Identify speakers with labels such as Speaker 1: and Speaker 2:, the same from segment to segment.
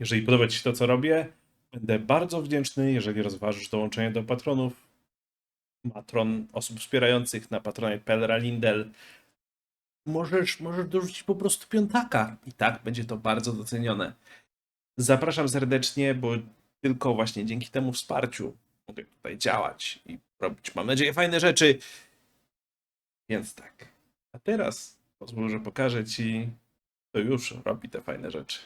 Speaker 1: Jeżeli podoba Ci się to, co robię, będę bardzo wdzięczny, jeżeli rozważysz dołączenie do patronów, matron, osób wspierających na patronie.pl Lindel. Możesz, możesz dorzucić po prostu piątaka i tak będzie to bardzo docenione. Zapraszam serdecznie, bo tylko właśnie dzięki temu wsparciu mogę tutaj działać i robić, mam nadzieję, fajne rzeczy. Więc tak. A teraz pozwól, że pokażę Ci, kto już robi te fajne rzeczy.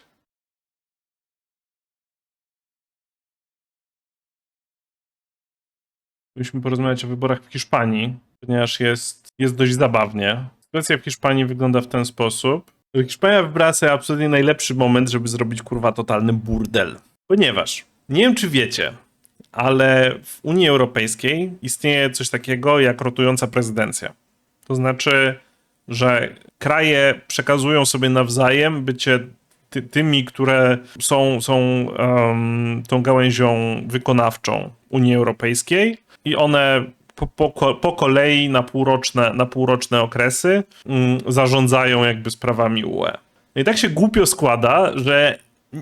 Speaker 1: Musimy porozmawiać o wyborach w Hiszpanii, ponieważ jest, jest dość zabawnie. Sytuacja w Hiszpanii wygląda w ten sposób. Hiszpania wybrała sobie absolutnie najlepszy moment, żeby zrobić kurwa totalny burdel. Ponieważ, nie wiem czy wiecie, ale w Unii Europejskiej istnieje coś takiego jak rotująca prezydencja. To znaczy, że kraje przekazują sobie nawzajem bycie ty, tymi, które są, są em, tą gałęzią wykonawczą Unii Europejskiej i one po, po, po kolei na półroczne, na półroczne okresy mm, zarządzają jakby sprawami UE. No i tak się głupio składa, że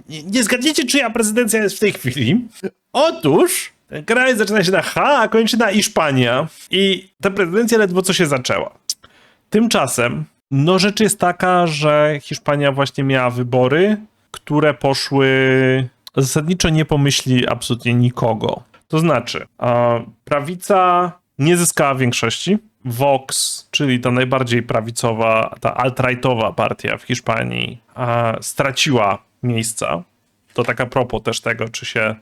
Speaker 1: nie, nie zgadniecie, czyja prezydencja jest w tej chwili. Otóż ten kraj zaczyna się na H, a kończy na Hiszpania. I ta prezydencja ledwo co się zaczęła. Tymczasem, no rzecz jest taka, że Hiszpania właśnie miała wybory, które poszły zasadniczo nie pomyśli absolutnie nikogo. To znaczy, prawica nie zyskała większości. Vox, czyli ta najbardziej prawicowa, ta alt-rightowa partia w Hiszpanii, straciła miejsca. To taka propos też tego, czy się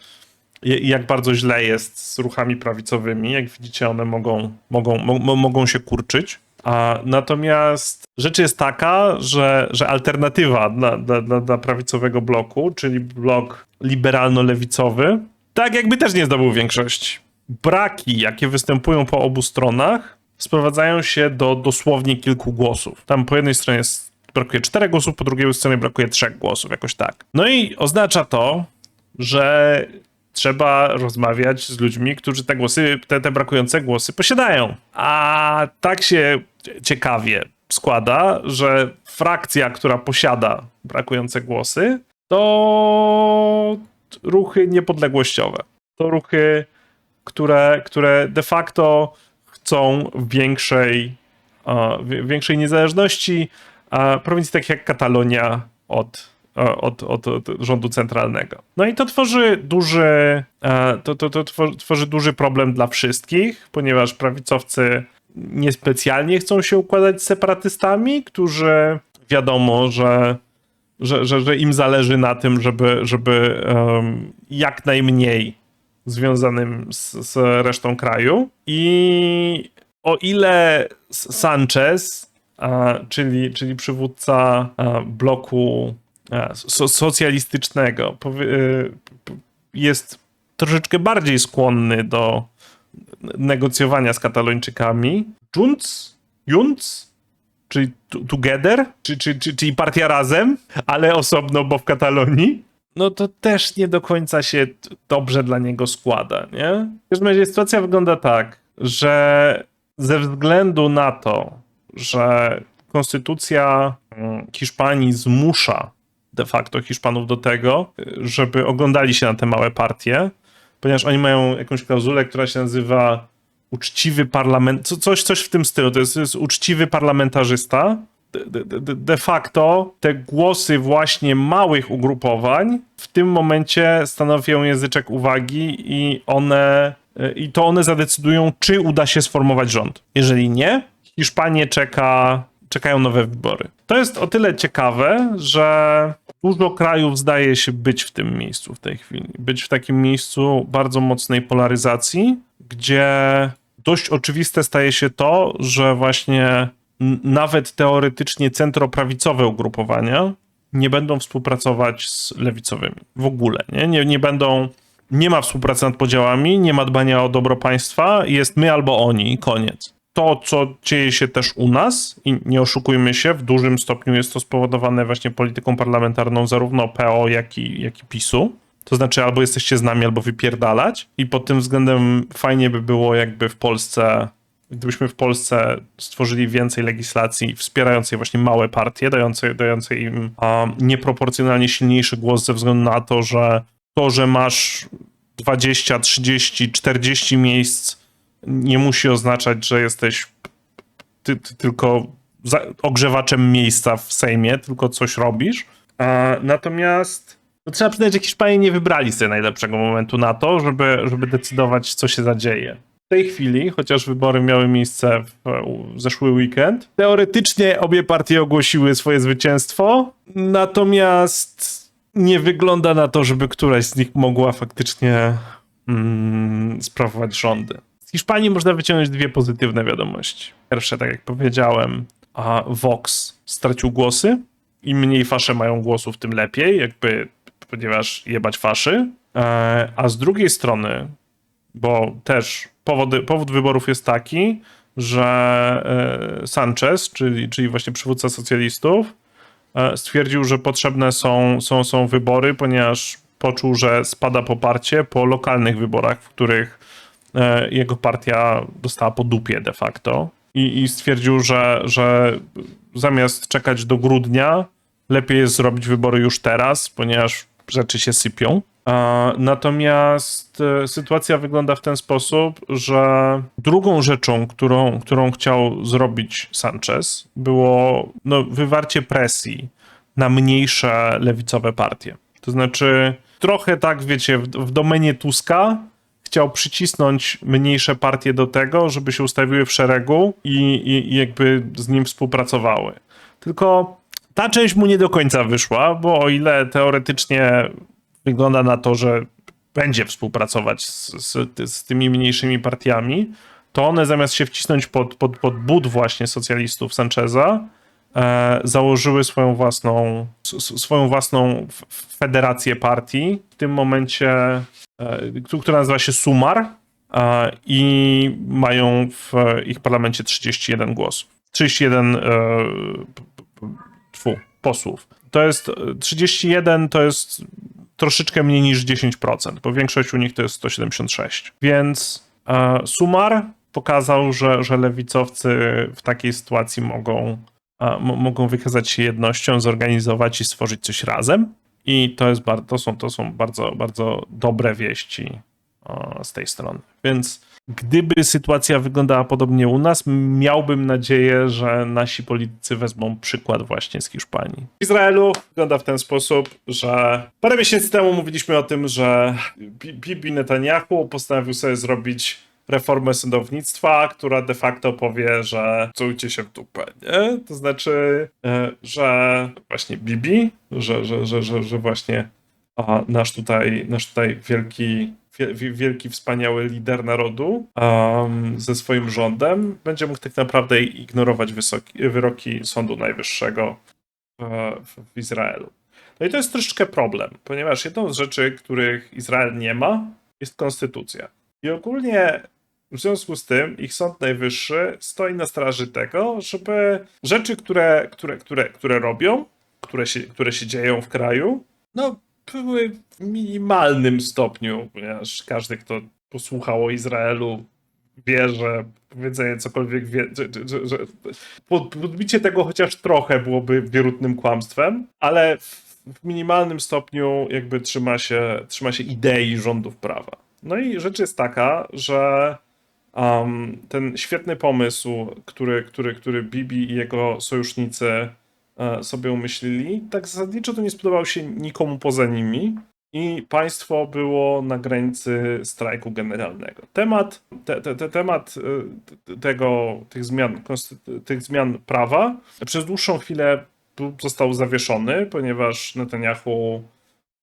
Speaker 1: jak bardzo źle jest z ruchami prawicowymi. Jak widzicie, one mogą, mogą, mo, mogą się kurczyć. A, natomiast rzecz jest taka, że, że alternatywa dla, dla, dla prawicowego bloku, czyli blok liberalno-lewicowy, tak jakby też nie zdobył większości. Braki, jakie występują po obu stronach, sprowadzają się do dosłownie kilku głosów. Tam po jednej stronie brakuje czterech głosów, po drugiej stronie brakuje trzech głosów, jakoś tak. No i oznacza to, że trzeba rozmawiać z ludźmi, którzy te głosy, te, te brakujące głosy posiadają. A tak się ciekawie składa, że frakcja, która posiada brakujące głosy, to ruchy niepodległościowe. To ruchy, które, które de facto chcą większej, e, wi- większej niezależności a prowincji takich jak Katalonia od, e, od, od, od rządu centralnego. No i to tworzy duży, e, to, to, to tworzy duży problem dla wszystkich, ponieważ prawicowcy niespecjalnie chcą się układać z separatystami, którzy wiadomo, że że, że, że im zależy na tym, żeby, żeby em, jak najmniej związanym z, z resztą kraju. I o ile Sanchez, a, czyli, czyli przywódca a, bloku a, so, socjalistycznego, powie, y, jest troszeczkę bardziej skłonny do negocjowania z Katalończykami, Junts, Junts czyli Together, czy, czy, czy, czyli partia razem, ale osobno, bo w Katalonii, no to też nie do końca się dobrze dla niego składa, nie? W każdym razie sytuacja wygląda tak, że ze względu na to, że konstytucja mm, Hiszpanii zmusza de facto Hiszpanów do tego, żeby oglądali się na te małe partie, ponieważ oni mają jakąś klauzulę, która się nazywa uczciwy parlament, co, coś, coś w tym stylu, to jest, to jest uczciwy parlamentarzysta. De, facto te głosy właśnie małych ugrupowań w tym momencie stanowią języczek uwagi i one i to one zadecydują, czy uda się sformować rząd. Jeżeli nie, Hiszpanię czeka, czekają nowe wybory. To jest o tyle ciekawe, że dużo krajów zdaje się być w tym miejscu w tej chwili. Być w takim miejscu bardzo mocnej polaryzacji, gdzie dość oczywiste staje się to, że właśnie nawet teoretycznie centroprawicowe ugrupowania nie będą współpracować z lewicowymi. W ogóle, nie? Nie, nie będą... Nie ma współpracy nad podziałami, nie ma dbania o dobro państwa, jest my albo oni koniec. To, co dzieje się też u nas, i nie oszukujmy się, w dużym stopniu jest to spowodowane właśnie polityką parlamentarną zarówno PO, jak i, jak i PiSu. To znaczy, albo jesteście z nami, albo wypierdalać. I pod tym względem fajnie by było, jakby w Polsce gdybyśmy w Polsce stworzyli więcej legislacji wspierającej właśnie małe partie, dającej, dającej im nieproporcjonalnie silniejszy głos ze względu na to, że to, że masz 20, 30, 40 miejsc nie musi oznaczać, że jesteś ty, ty tylko ogrzewaczem miejsca w Sejmie, tylko coś robisz. A, natomiast no, trzeba przyznać, że Hiszpanie nie wybrali sobie najlepszego momentu na to, żeby, żeby decydować, co się zadzieje. W tej chwili, chociaż wybory miały miejsce w, w zeszły weekend, teoretycznie obie partie ogłosiły swoje zwycięstwo, natomiast nie wygląda na to, żeby któraś z nich mogła faktycznie mm, sprawować rządy. Z Hiszpanii można wyciągnąć dwie pozytywne wiadomości. Pierwsze, tak jak powiedziałem, a Vox stracił głosy. Im mniej fasze mają głosów, tym lepiej, jakby, ponieważ jebać faszy. E, A z drugiej strony, bo też powód wyborów jest taki, że e, Sanchez, czyli, czyli właśnie przywódca socjalistów, e, stwierdził, że potrzebne są, są, są wybory, ponieważ poczuł, że spada poparcie po lokalnych wyborach, w których jego partia dostała po dupie de facto. I, i stwierdził, że, że zamiast czekać do grudnia, lepiej jest zrobić wybory już teraz, ponieważ rzeczy się sypią. E, Natomiast e, sytuacja wygląda w ten sposób, że drugą rzeczą, którą, którą chciał zrobić Sanchez, było no, wywarcie presji na mniejsze lewicowe partie. To znaczy, trochę tak, wiecie, w, w domenie Tuska chciał przycisnąć mniejsze partie do tego, żeby się ustawiły w szeregu i, i, i jakby z nim współpracowały. Tylko ta część mu nie do końca wyszła, bo o ile teoretycznie wygląda na to, że będzie współpracować z, z, z tymi mniejszymi partiami, to one zamiast się wcisnąć pod, pod, pod but właśnie socjalistów Sancheza, e, założyły swoją własną, s- swoją własną federację partii. W tym momencie, która nazywa się Sumar e, i mają w ich parlamencie 31 głosów. 31 e, tfu, posłów. To jest e, 31, to jest troszeczkę mniej niż 10%, bo większość u nich to jest 176. Więc e, Sumar pokazał, że, że lewicowcy w takiej sytuacji mogą, e, mo- mogą wykazać się jednością, zorganizować i stworzyć coś razem. I to, jest bardzo, to, są, to są bardzo, bardzo dobre wieści e, z tej strony. Więc gdyby sytuacja wyglądała podobnie u nas, miałbym nadzieję, że nasi politycy wezmą przykład właśnie z Hiszpanii. W Izraelu wygląda w ten sposób, że parę miesięcy temu mówiliśmy o tym, że Bi- Bibi Netanyahu postanowił sobie zrobić reformę sądownictwa, która de facto powie, że cujcie się w dupę, nie? To znaczy, e, że właśnie Bibi, że, że, że, że, że właśnie a, nasz tutaj, nasz tutaj wielki, wie- wie- wielki, wspaniały lider narodu um, ze swoim rządem będzie mógł tak naprawdę ignorować wysoki, wyroki Sądu Najwyższego w, w, w Izraelu. No i to jest troszeczkę problem, ponieważ jedną z rzeczy, których Izrael nie ma, jest konstytucja. I ogólnie w związku z tym ich Sąd Najwyższy stoi na straży tego, żeby rzeczy, które, które, które, które robią, które się, które się dzieją w kraju, no były w minimalnym stopniu, ponieważ każdy, kto posłuchał o Izraelu, wie, że powiedzenie cokolwiek wie, że, że, że pod- podbicie tego chociaż trochę byłoby wierutnym kłamstwem, ale w w minimalnym stopniu jakby trzyma się, trzyma się idei rządów prawa. No i rzecz jest taka, że um, ten świetny pomysł, który, który, który Bibi i jego sojusznicy e, sobie umyślili, tak zasadniczo to nie spodobał się nikomu poza nimi i państwo było na granicy strajku generalnego. Temat, te, te, te, temat e, tego, tych, zmian, tych zmian prawa przez dłuższą chwilę został zawieszony, ponieważ Netanyahu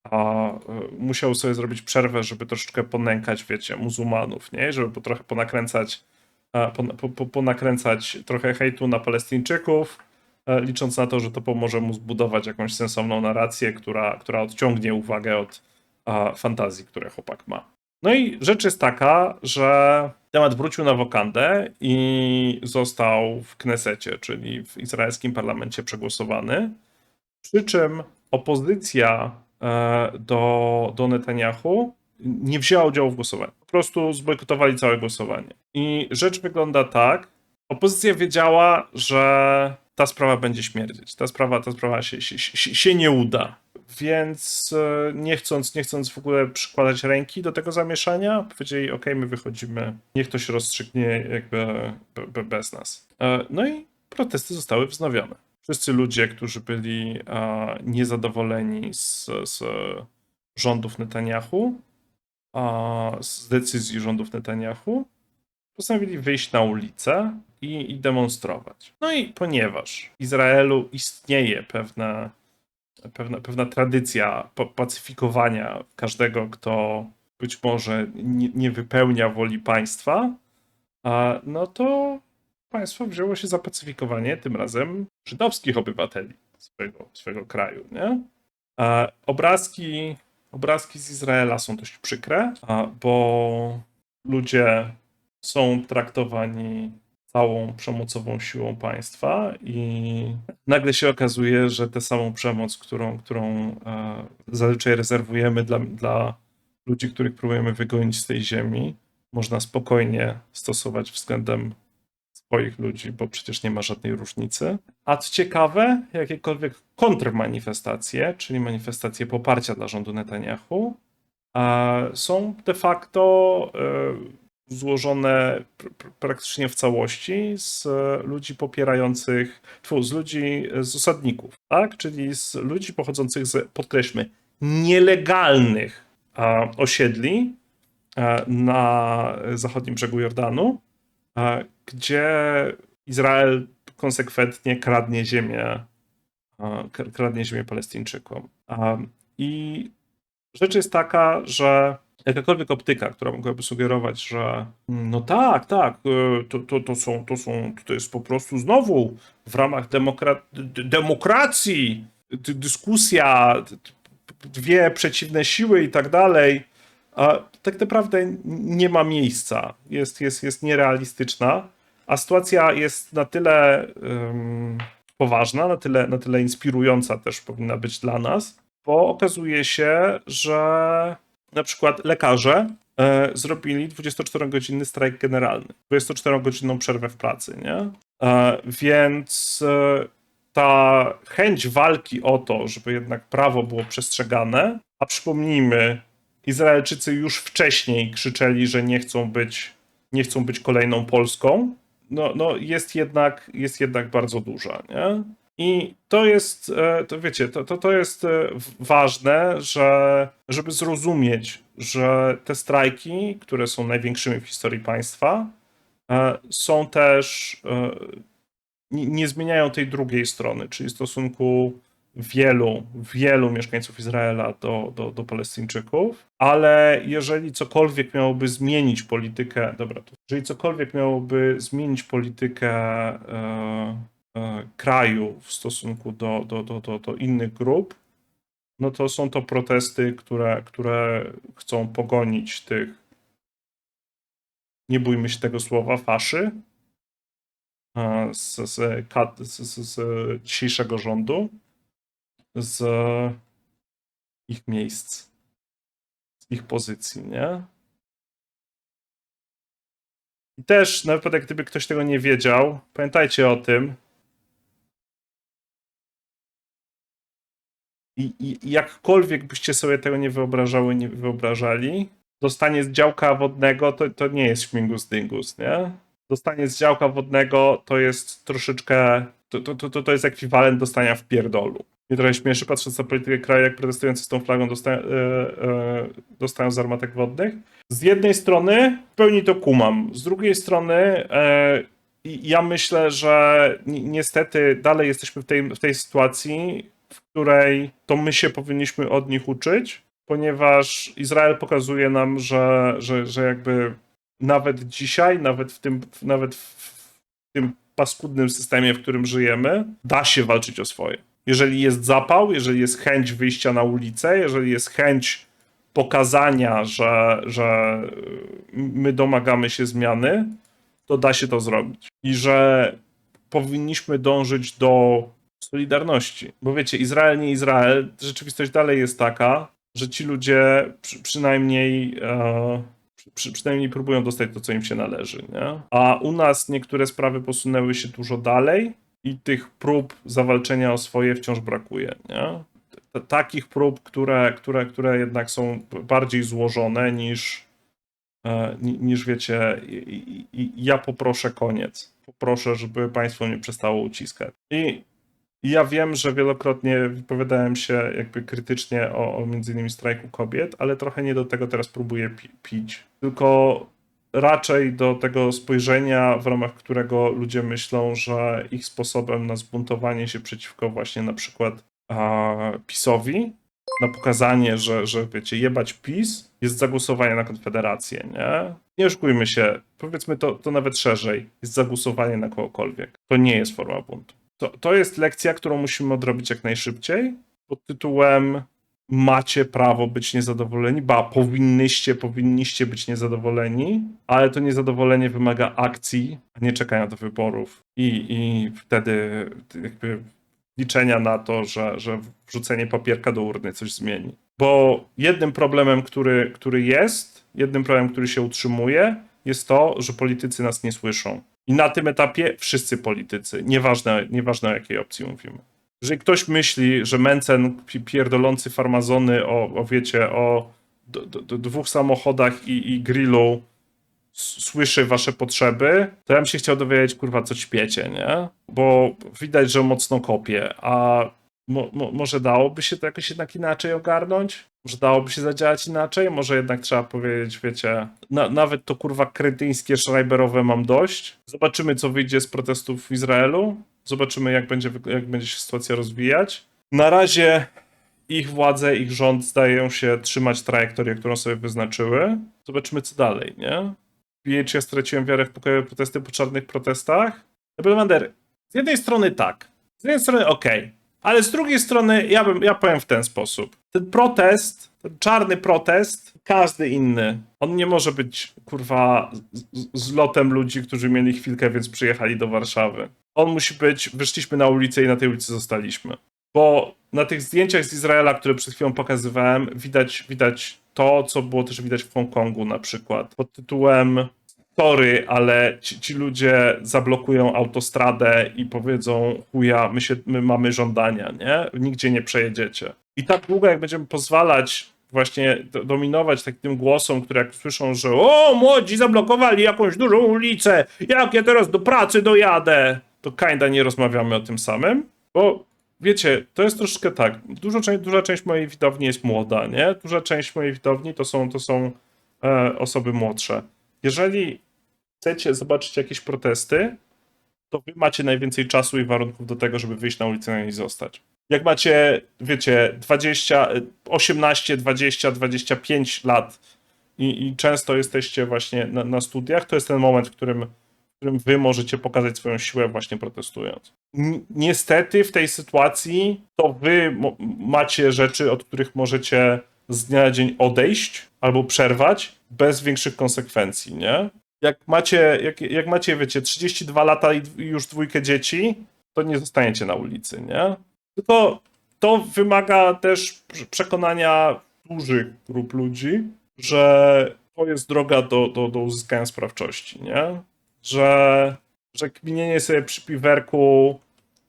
Speaker 1: a, e, musiał sobie zrobić przerwę, żeby troszeczkę ponękać, wiecie, muzułmanów, nie? Żeby po, trochę ponakręcać, pon, po, po, ponakręcać trochę hejtu na Palestyńczyków, e, licząc na to, że to pomoże mu zbudować jakąś sensowną narrację, która, która odciągnie uwagę od fantazji, które chłopak ma. No i rzecz jest taka, że temat wrócił na wokandę i został w Knesecie, czyli w izraelskim parlamencie przegłosowany. Przy czym opozycja do, do Netanyahu nie wzięła udziału w głosowaniu. Po prostu zbojkotowali całe głosowanie. I rzecz wygląda tak. Opozycja wiedziała, że ta sprawa będzie śmierdzieć. Ta sprawa, ta sprawa się, się, się, nie uda. Więc e, nie chcąc, nie chcąc w ogóle przykładać ręki do tego zamieszania, powiedzieli: OK, my wychodzimy, niech to się rozstrzygnie jakby be- be- bez nas. E, No i protesty zostały wznowione. Wszyscy ludzie, którzy byli niezadowoleni z, z rządów Netanyahu, z decyzji rządów Netanyahu, postanowili wyjść na ulicę i, i demonstrować. No i ponieważ w Izraelu istnieje pewna, pewna, pewna tradycja pa- pacyfikowania każdego, kto być może nie, nie wypełnia woli państwa, no to państwo wzięło się za pacyfikowanie tym razem żydowskich obywateli swojego, swojego kraju. Nie? A obrazki, obrazki z Izraela są dość przykre, a, bo ludzie są traktowani całą przemocową siłą państwa i nagle się okazuje, że tę samą przemoc, którą, którą e, zazwyczaj rezerwujemy dla, dla ludzi, których próbujemy wygonić z tej ziemi, można spokojnie stosować względem swoich ludzi, bo przecież nie ma żadnej różnicy. A co ciekawe, jakiekolwiek kontrmanifestacje, czyli manifestacje poparcia dla rządu Netanyahu, są de facto e, złożone pr- pr- praktycznie w całości z ludzi popierających, tfu, z ludzi, e, z osadników, tak? Czyli z ludzi pochodzących z, podkreślmy, nielegalnych osiedli e, na zachodnim brzegu Jordanu, gdzie Izrael konsekwentnie kradnie ziemię, kradnie ziemię Palestyńczykom. I rzecz jest taka, że jakakolwiek optyka, która mogłaby sugerować, że mm, no tak, tak, e, to, to, to, są, to, są, to jest po prostu znowu w ramach demokra- demokracji dyskusja, dwie przeciwne siły i tak dalej, a tak naprawdę nie ma miejsca. Jest, jest, jest nierealistyczna, a sytuacja jest na tyle em, poważna, na tyle, na tyle inspirująca też powinna być dla nas, bo okazuje się, że na przykład lekarze e, zrobili 24-godzinny strajk generalny, 24-godzinną przerwę w pracy, nie? E, więc e, ta chęć walki o to, żeby jednak prawo było przestrzegane, a przypomnijmy, Izraelczycy już wcześniej krzyczeli, że nie chcą być, nie chcą być kolejną Polską, no, no jest, jednak, jest jednak bardzo duża, nie? I to jest, e, to wiecie, to, to, to jest e, ważne, że, żeby zrozumieć, że te strajki, które są największymi w historii państwa, e, są też, nie, nie zmieniają tej drugiej strony, czyli stosunku wielu, wielu mieszkańców Izraela do, do, do Palestyńczyków, ale jeżeli cokolwiek miałoby zmienić politykę, dobra, to jeżeli cokolwiek miałoby zmienić politykę e, e, kraju w stosunku do, do, do, do, do innych grup, no to są to protesty, które, które chcą pogonić tych, nie bójmy się tego słowa, faszy e, z, z, z, z dzisiejszego rządu, z ich miejsc, z ich pozycji, nie? I też, na wypadek gdyby ktoś tego nie wiedział, pamiętajcie o tym. I, i jakkolwiek byście sobie tego nie wyobrażały, nie wyobrażali, dostanie z działka wodnego to, to nie jest śmigus dyngus, nie? Dostanie z działka wodnego to jest troszeczkę, to, to, to, to jest ekwiwalent dostania w pierdolu. Mnie trochę śmieszy, patrząc na politykę kraju, jak protestujący z tą flagą dostają, e, e, dostają wodnych. Z jednej strony w pełni to kumam, z drugiej strony e, ja myślę, że ni- niestety dalej jesteśmy w tej, w tej sytuacji, w której to my się powinniśmy od nich uczyć, ponieważ Izrael pokazuje nam, że, że, że jakby nawet dzisiaj, nawet w tym, nawet w tym paskudnym systemie, w którym żyjemy, da się walczyć o swoje. Jeżeli jest zapał, jeżeli jest chęć wyjścia na ulicę, jeżeli jest chęć pokazania, że, że my domagamy się zmiany, to da się to zrobić. I że powinniśmy dążyć do solidarności. Bo wiecie, Izrael, nie Izrael, rzeczywistość dalej jest taka, że ci ludzie przy, przynajmniej, e, przy, przynajmniej próbują dostać to, co im się należy. Nie? A u nas niektóre sprawy posunęły się dużo dalej i tych prób zawalczenia o swoje wciąż brakuje. Nie? Takich prób, które, które, które jednak są bardziej złożone niż, e, ni- niż wiecie, ja poproszę koniec. Poproszę, żeby państwo mnie przestało uciskać. I ja wiem, że wielokrotnie wypowiadałem się jakby krytycznie o, o między innymi strajku kobiet, ale trochę nie do tego teraz próbuję pi- pić. Tylko raczej do tego spojrzenia, w ramach którego ludzie myślą, że ich sposobem na zbuntowanie się przeciwko właśnie na przykład a, PiSowi, na pokazanie, że, że wiecie, jebać PiS jest zagłosowanie na Konfederację, nie? Nie oszukujmy się, powiedzmy to, to nawet szerzej, jest zagłosowanie na kogokolwiek. To nie jest forma buntu. To, to jest lekcja, którą musimy odrobić jak najszybciej, pod tytułem macie prawo być niezadowoleni, ba, powinnyście, powinniście być niezadowoleni, ale to niezadowolenie wymaga akcji, a nie czekania do wyborów. I, i wtedy jakby liczenia na to, że, że wrzucenie papierka do urny coś zmieni. Bo jednym problemem, który, który jest, jednym problemem, który się utrzymuje, jest to, że politycy nas nie słyszą. I na tym etapie wszyscy politycy, nieważne, nieważne o jakiej opcji mówimy. Jeżeli ktoś myśli, że Mencen pi- pierdolący farmazony o, o wiecie, o d- d- dwóch samochodach i, i grillu słyszy wasze potrzeby, to ja bym się chciał dowiedzieć, kurwa, co ćpiecie, nie? Bo widać, że mocno kopie, a mo, mo, może dałoby się to jakoś jednak inaczej ogarnąć? Może dałoby się zadziałać inaczej? Może jednak trzeba powiedzieć, wiecie, na, nawet to kurwa kretyńskie Schreiberowe mam dość. Zobaczymy, co wyjdzie z protestów w Izraelu. Zobaczymy, jak będzie, jak będzie się sytuacja rozwijać. Na razie ich władze, ich rząd zdają się trzymać trajektorię, którą sobie wyznaczyły. Zobaczymy, co dalej, nie? Wie, czy ja straciłem wiarę w pokojowe protesty po czarnych protestach? Belmander, z jednej strony tak, z jednej strony okej, ale z drugiej strony ja, bym, ja powiem w ten sposób. Ten protest, ten czarny protest, każdy inny, on nie może być, kurwa, z, lotem ludzi, którzy mieli chwilkę, więc przyjechali do Warszawy. On musi być, wyszliśmy na ulicę i na tej ulicy zostaliśmy. Bo na tych zdjęciach z Izraela, które przed chwilą pokazywałem, widać, widać to, co było też widać w Hongkongu na przykład, pod tytułem sorry, ale ci, ci ludzie zablokują autostradę i powiedzą chuja, my, się, my mamy żądania, nie? Nigdzie nie przejedziecie. I tak długo, jak będziemy pozwalać właśnie do- dominować takim głosom, które jak słyszą, że o, młodzi zablokowali jakąś dużą ulicę, jak ja teraz do pracy dojadę, to kinda nie rozmawiamy o tym samym, bo wiecie, to jest troszeczkę tak, duża część mojej widowni jest młoda, nie? Duża część mojej widowni to są, to są e, osoby młodsze. Jeżeli chcecie zobaczyć jakieś protesty, to wy macie najwięcej czasu i warunków do tego, żeby wyjść na ulicę niej zostać. Jak macie, wiecie, 20, e, 18, 20, 25 lat i, i często jesteście właśnie na, na studiach, to jest ten moment, w którym, w którym wy możecie pokazać swoją siłę właśnie protestując. Ni- Niestety w tej sytuacji to wy macie rzeczy, od których możecie z dnia na dzień odejść albo przerwać bez większych konsekwencji, nie? Jak macie, jak, jak macie, wiecie, 32 lata i już dwójkę dzieci, to nie zostaniecie na ulicy, nie? Tylko to wymaga też prze- przekonania dużych grup ludzi, że to jest droga do, do, do uzyskania sprawczości, nie? Że, że kminienie sobie przy piwerku,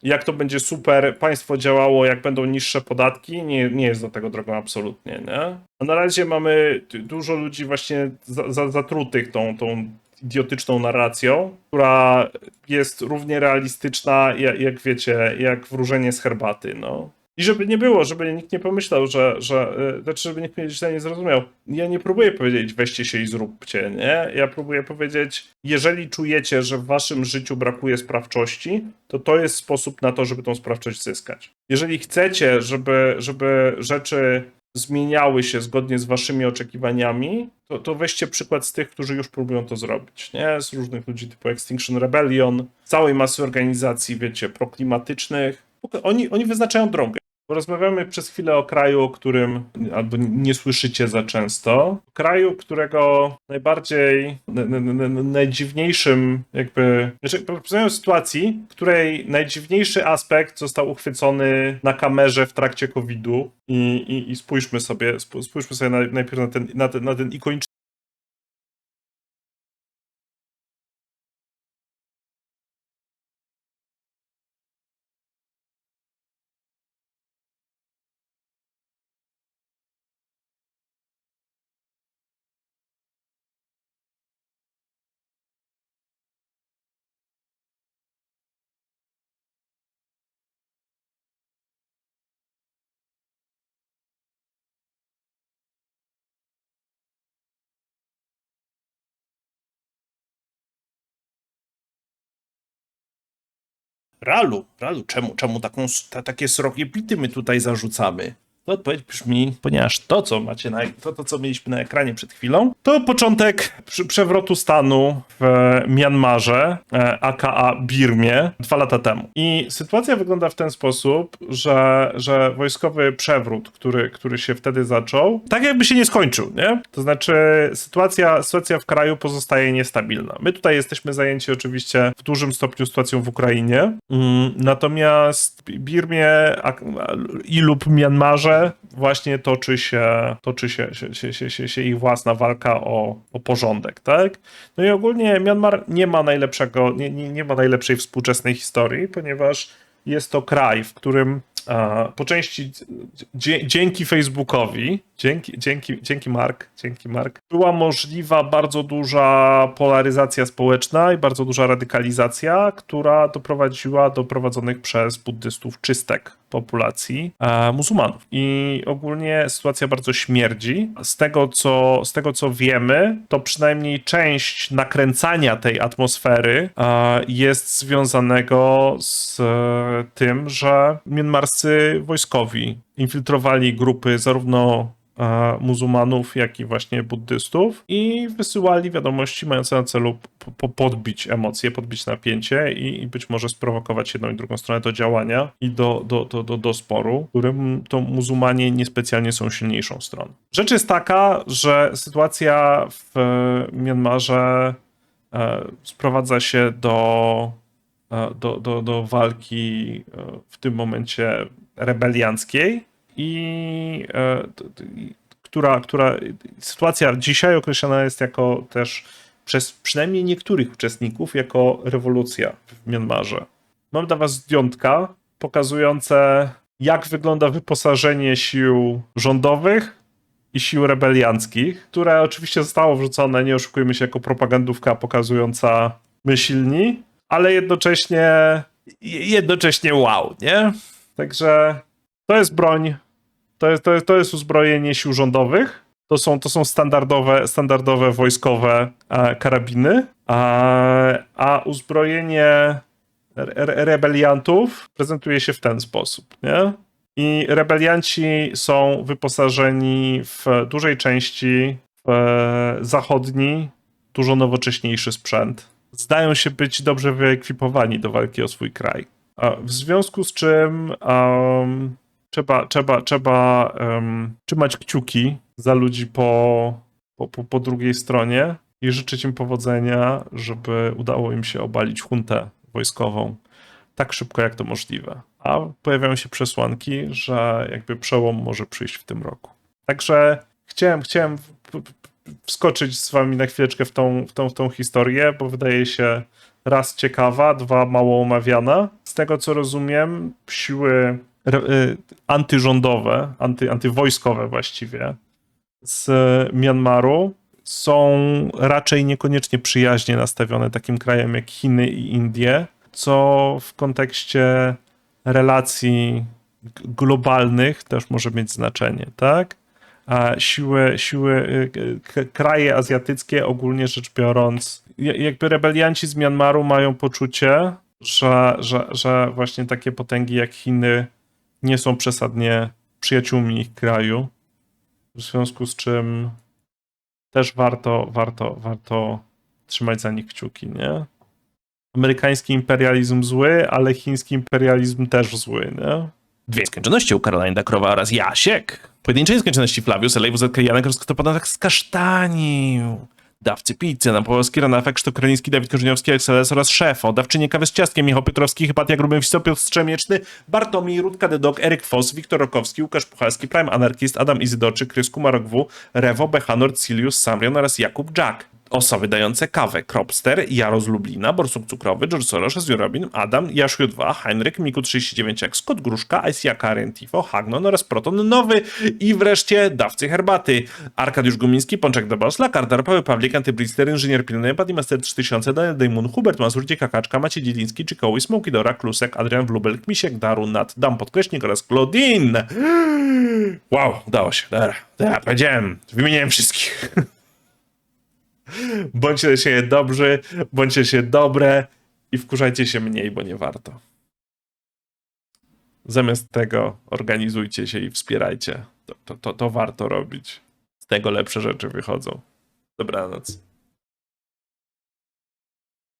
Speaker 1: jak to będzie super, państwo działało, jak będą niższe podatki, nie, nie jest do tego drogą absolutnie, nie? A na razie mamy dużo ludzi właśnie za, za, zatrutych tą, tą idiotyczną narracją, która jest równie realistyczna, jak, jak wiecie, jak wróżenie z herbaty, no. I żeby nie było, żeby nikt nie pomyślał, że, że e, znaczy, żeby nikt mnie źle nie zrozumiał. Ja nie próbuję powiedzieć, weźcie się i zróbcie, nie? Ja próbuję powiedzieć, jeżeli czujecie, że w waszym życiu brakuje sprawczości, to to jest sposób na to, żeby tą sprawczość zyskać. Jeżeli chcecie, żeby, żeby rzeczy zmieniały się zgodnie z waszymi oczekiwaniami, to, to weźcie przykład z tych, którzy już próbują to zrobić, nie? Z różnych ludzi typu Extinction Rebellion, całej masy organizacji, wiecie, proklimatycznych. Oni, oni wyznaczają drogę. Porozmawiamy przez chwilę o kraju, o którym albo nie słyszycie za często. Kraju, którego najbardziej, najdziwniejszym jakby, znaczy o sytuacji, w której najdziwniejszy aspekt został uchwycony na kamerze w trakcie COVID-u i, i, i spójrzmy sobie, sp- spójrzmy sobie na, najpierw na ten, na ten, na ten ikoniczny Ralu, Ralu, czemu, czemu taką, ta, takie srogie bity my tutaj zarzucamy? To odpowiedź brzmi, ponieważ to, co macie na, to, to, co mieliśmy na ekranie przed chwilą, to początek przewrotu stanu w Mianmarze, e, aka Birmie, dwa lata temu. I sytuacja wygląda w ten sposób, że, że wojskowy przewrót, który, który się wtedy zaczął, tak jakby się nie skończył, nie? To znaczy sytuacja, sytuacja w kraju pozostaje niestabilna. My tutaj jesteśmy zajęci oczywiście w dużym stopniu sytuacją w Ukrainie, mm, natomiast Birmie i lub Mianmarze właśnie toczy się, toczy się, się, się, się, się, ich własna walka o, o porządek, tak? No i ogólnie Myanmar nie ma najlepszego, nie, nie, nie ma najlepszej współczesnej historii, ponieważ jest to kraj, w którym a, po części dzięki Facebookowi, dzięki, dzięki, dzięki Mark, dzięki Mark, była możliwa bardzo duża polaryzacja społeczna i bardzo duża radykalizacja, która doprowadziła do prowadzonych przez buddystów czystek populacji e, muzułmanów. I ogólnie sytuacja bardzo śmierdzi. Z tego, co, z tego, co wiemy, to przynajmniej część nakręcania tej atmosfery e, jest związanego z e, tym, że mianmarscy wojskowi infiltrowali grupy zarówno muzułmanów, jak i właśnie buddystów i wysyłali wiadomości mające na celu po, po podbić emocje, podbić napięcie i, i być może sprowokować jedną i drugą stronę do działania i do, do, do, do, do sporu, którym to muzułmanie niespecjalnie są silniejszą stroną. Rzecz jest taka, że sytuacja w e, Mianmarze e, sprowadza się do, e, do, do, do walki e, w tym momencie rebelianckiej i e, która, która sytuacja dzisiaj określana jest jako też przez przynajmniej niektórych uczestników jako rewolucja w Mianmarze. Mam dla was zdjątka pokazujące jak wygląda wyposażenie sił rządowych i sił rebelianckich, które oczywiście zostało wrzucone, nie oszukujmy się, jako propagandówka pokazująca my silni, ale jednocześnie jednocześnie wow, nie? Także to jest broń, to jest, to jest, to jest uzbrojenie sił rządowych. To są, to są standardowe, standardowe wojskowe e, karabiny, a, a uzbrojenie re, re- rebeliantów prezentuje się w ten sposób, nie? I rebelianci są wyposażeni w dużej części w e, zachodni, dużo nowocześniejszy sprzęt. Zdają się być dobrze wyekwipowani do walki o swój kraj. W związku z czym um, trzeba, trzeba, trzeba um, trzymać kciuki za ludzi po, po, po, po drugiej stronie i życzyć im powodzenia, żeby udało im się obalić huntę wojskową tak szybko, jak to możliwe. A pojawiają się przesłanki, że jakby przełom może przyjść w tym roku. Także chciałem, chciałem wskoczyć z wami na chwileczkę w tą, w tą, w tą historię, bo wydaje się raz ciekawa, dwa mało omawiana. Z tego co rozumiem, siły antyrządowe, anty, antywojskowe właściwie z Mianmaru są raczej niekoniecznie przyjaźnie nastawione takim krajem jak Chiny i Indie, co w kontekście relacji globalnych też może mieć znaczenie, tak? A siły, siły, y, kraje azjatyckie ogólnie rzecz biorąc, ja- jakby rebelianci z Mianmaru mają poczucie, że, że, że właśnie takie potęgi jak Chiny nie są przesadnie przyjaciółmi ich kraju, w związku z czym też warto, warto, warto trzymać za nich kciuki, nie? Amerykański imperializm zły, ale chiński imperializm też zły, nie? Dwie nieskończoności u Caroline Dakrowa oraz Jasiek. Pojedyncze nieskończoności Flavius, Elej, WZK, Janek Rozkotopada tak skasztanił. Dawcy pizzy, Napołowski, Ranafek, Krzysztof Kraniński, Dawid Korzeniowski, XLS oraz Szefo. Dawczynie kawy z ciastkiem, Michał Piotrowski, Hypatia Grubym, Wisopioł Strzemieczny, Bartomiej, Rutka Dedok, Eryk Foss, Wiktor Rokowski, Łukasz Puchalski, Prime Anarchist, Adam Izydorczyk, Krys Kumarok W, Rewo, Bechanor, Cilius, Samrion oraz Jakub Jack. Osoby dające kawę. Kropster, Jaro z Lublina, Borsuk Cukrowy, George Soros, Ezio Robin, Adam, Jaszu 2, Heinryk, Miku39X, Scott Gruszka, Isia Karen Tifo, Hagnon oraz Proton Nowy i wreszcie dawcy herbaty. Arkadiusz Gumiński, Pączek do Bosla, Kardar, Paweł Pawlik, Antyblister, Inżynier Pilny, Paddy Master 3000, Daniel Dejmun, Hubert Mazur, Dzika Kaczka, Maciej Dzieliński, Czykoły, Smoki Dora, Klusek, Adrian Wlubel, Kmisiek, Daru, Nat, Dam Podkreśnik oraz Claudine. Wow, udało się. Dobra, dobra powiedziałem, wymieniłem wszystkich. Bądźcie się dobrzy, bądźcie się dobre i wkurzajcie się mniej, bo nie warto. Zamiast tego organizujcie się i wspierajcie. To, to, to, to warto robić. Z tego lepsze rzeczy wychodzą. Dobranoc.